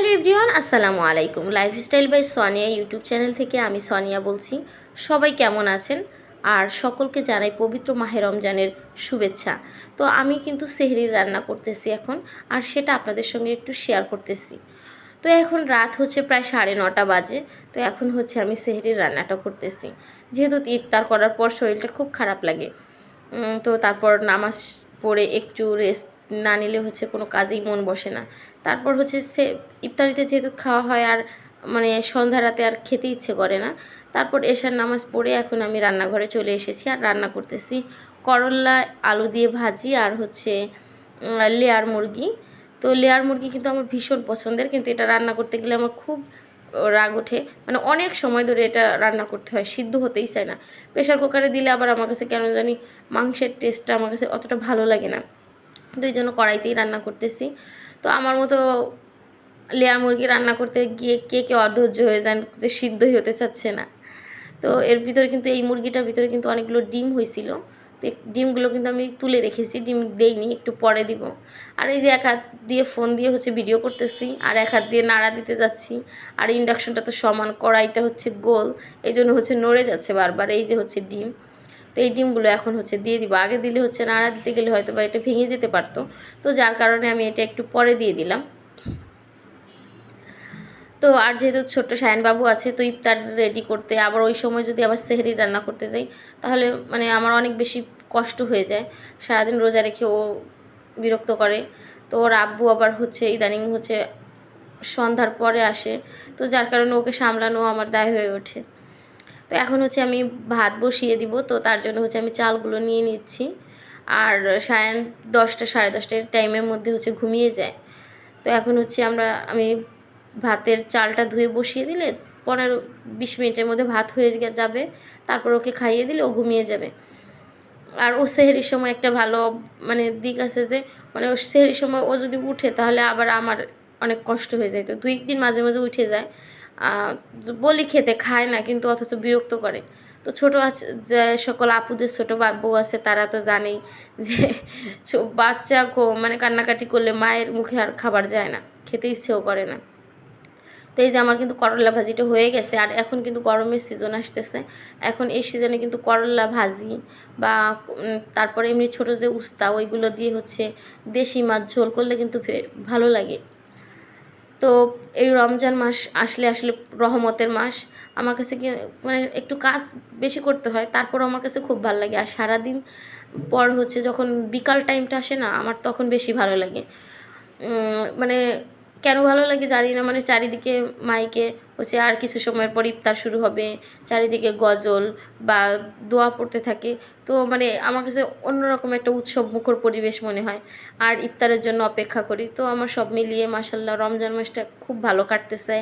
Hello everyone, আসসালামু আলাইকুম। Lifestyle by Sonia YouTube channel থেকে আমি সোনিয়া বলছি। সবাই কেমন আছেন? আর সকলকে জানাই পবিত্র মাহে রমজানের শুভেচ্ছা। তো আমি কিন্তু সেহরির রান্না করতেছি এখন, আর সেটা আপনাদের সঙ্গে একটু শেয়ার করতেছি। তো এখন রাত হচ্ছে প্রায় সাড়ে নটা বাজে, তো এখন হচ্ছে আমি সেহরির রান্নাটা করতেছি। যেহেতু ইফতার করার পর শরীরটা খুব খারাপ লাগে তো তারপর নামাজ পড়ে একটু রেস্ট না নিলে হচ্ছে কোনো কাজেই মন বসে না। তারপর হচ্ছে সে ইফতারিতে যেহেতু খাওয়া হয় আর মানে সন্ধ্যা রাতে আর খেতে ইচ্ছে করে না, তারপর এশার নামাজ পড়ে এখন আমি রান্নাঘরে চলে এসেছি আর রান্না করতেছি করল্লা আলু দিয়ে ভাজি আর হচ্ছে লেয়ার মুরগি। তো লেয়ার মুরগি কিন্তু আমার ভীষণ পছন্দের, কিন্তু এটা রান্না করতে গেলে আমার খুব রাগ ওঠে। মানে অনেক সময় ধরে এটা রান্না করতে হয়, সিদ্ধ হতেই চায় না। প্রেশার কুকারে দিলে আবার আমার কাছে কেন জানি মাংসের টেস্টটা আমার কাছে অতটা ভালো লাগে না। জন্য কড়াইতেই রান্না করতেছি। তো আমার মতো লেয়ার মুরগি রান্না করতে গিয়ে কে কে অধৈর্য হয়ে যান যে সিদ্ধই হতে চাচ্ছে না। তো এর ভিতরে কিন্তু এই মুরগিটার ভিতরে কিন্তু অনেকগুলো ডিম হয়েছিল তো ডিমগুলো কিন্তু আমি তুলে রেখেছি, ডিম দেইনি, একটু পরে দিব। আর এই যে এক হাত দিয়ে ফোন দিয়ে হচ্ছে ভিডিও করতেছি, আর এক হাত দিয়ে নাড়া দিতে যাচ্ছি, আর ইন্ডাকশনটা তো সমান, কড়াইটা হচ্ছে গোল এই জন্য হচ্ছে নড়ে যাচ্ছে বারবার, এই যে হচ্ছে ডিম। তো এই ডিমগুলো এখন হচ্ছে দিয়ে দিব। আগে দিলে হচ্ছে নাড়া দিতে গেলে হয়তো বা এটা ভেঙে যেতে পারতো। তো যার কারণে আমি এটা একটু পরে দিয়ে দিলাম। তো আর যেহেতু ছোট্ট সায়নবাবু আছে, তো ইফতার রেডি করতে আবার ওই সময় যদি আবার সেহরি রান্না করতে যাই, তাহলে মানে আমার অনেক বেশি কষ্ট হয়ে যায়। সারাদিন রোজা রেখে ও বিরক্ত করে। তো ওর আব্বু আবার হচ্ছে ইদানিং হচ্ছে সন্ধ্যার পরে আসে। তো যার কারণে ওকে সামলানো আমার দায় হয়ে ওঠে। তো এখন হচ্ছে আমি ভাত বসিয়ে দিব, তো তার জন্য হচ্ছে আমি চালগুলো নিয়ে নিচ্ছি। আর সায়ন দশটা, সাড়ে দশটার টাইমের মধ্যে হচ্ছে ঘুমিয়ে যায়। তো এখন হচ্ছে আমরা, আমি ভাতের চালটা ধুয়ে বসিয়ে দিলে পনেরো, বিশ মিনিটের মধ্যে ভাত হয়ে যাবে। তারপর ওকে খাইয়ে দিলে ও ঘুমিয়ে যাবে। আর ও সেহেরির সময় একটা ভালো মানে দিক আছে যে মানে ও সেহেরির সময় ও যদি উঠে তাহলে আবার আমার অনেক কষ্ট হয়ে যায়। তো দুই দিন মাঝে মাঝে উঠে যায়। বলি খেতে, খায় না, কিন্তু অথচ বিরক্ত করে। তো ছোটো আছে, যে সকল আপুদের ছোটো বউ আছে, তারা তো জানেই যে বাচ্চা মানে কান্নাকাটি করলে মায়ের মুখে আর খাবার যায় না, খেতে ইচ্ছেও করে না। তো এই যে আমার কিন্তু করলা ভাজিটা হয়ে গেছে, আর এখন কিন্তু গরমের সিজন আসতেছে। এখন এই সিজনে কিন্তু করলা ভাজি বা তারপরে এমনি ছোটো যে উস্তা, ওইগুলো দিয়ে হচ্ছে দেশি মাছ ঝোল করলে কিন্তু ভালো লাগে। তো এই রমজান মাস আসলে আসলে রহমতের মাস। আমার কাছে মানে একটু কাজ বেশি করতে হয় তারপর আমার কাছে খুব ভালো লাগে। আর সারাদিন পর হচ্ছে যখন বিকাল টাইমটা আসে না, আমার তখন বেশি ভালো লাগে। মানে কেন ভালো লাগে জানি না মানে চারিদিকে মাইকে হচ্ছে আর কিছু সময়ের পর ইফতার শুরু হবে। চারিদিকে গজল বা দোয়া পড়তে থাকে। তো মানে আমার কাছে অন্যরকম একটা উৎসব মুখর পরিবেশ মনে হয়। আর ইফতারের জন্য অপেক্ষা করি। তো আমার সব মিলিয়ে মাসাল্লাহ রমজান মাসটা খুব ভালো কাটতেছে।